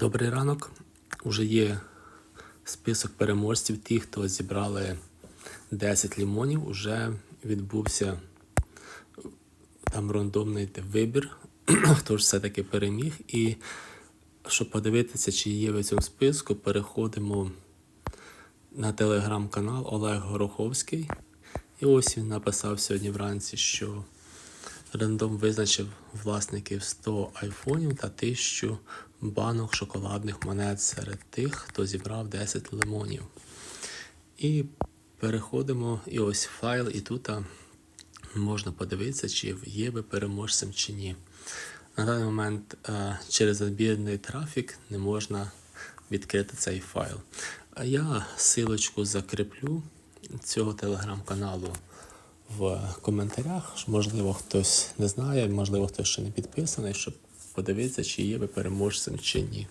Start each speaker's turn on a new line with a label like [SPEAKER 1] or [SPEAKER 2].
[SPEAKER 1] Добрий ранок. Уже є список переможців. Ті, хто зібрали 10 лімонів, уже відбувся там рандомний вибір, хто ж все-таки переміг. І щоб подивитися, чи є в цьому списку, переходимо на телеграм-канал Олег Гороховський. І ось він написав сьогодні вранці, що рандом визначив власників 100 айфонів та 1000 банок шоколадних монет серед тих, хто зібрав 10 лимонів. І переходимо, і ось файл, і тут можна подивитися, чи є ви переможцем чи ні. На даний момент через забірний трафік не можна відкрити цей файл. А я силочку закріплю цього телеграм-каналу в коментарях. Можливо, хтось не знає, можливо, хтось ще не підписаний, щоб подивитися, чи є ви переможцем чи ні.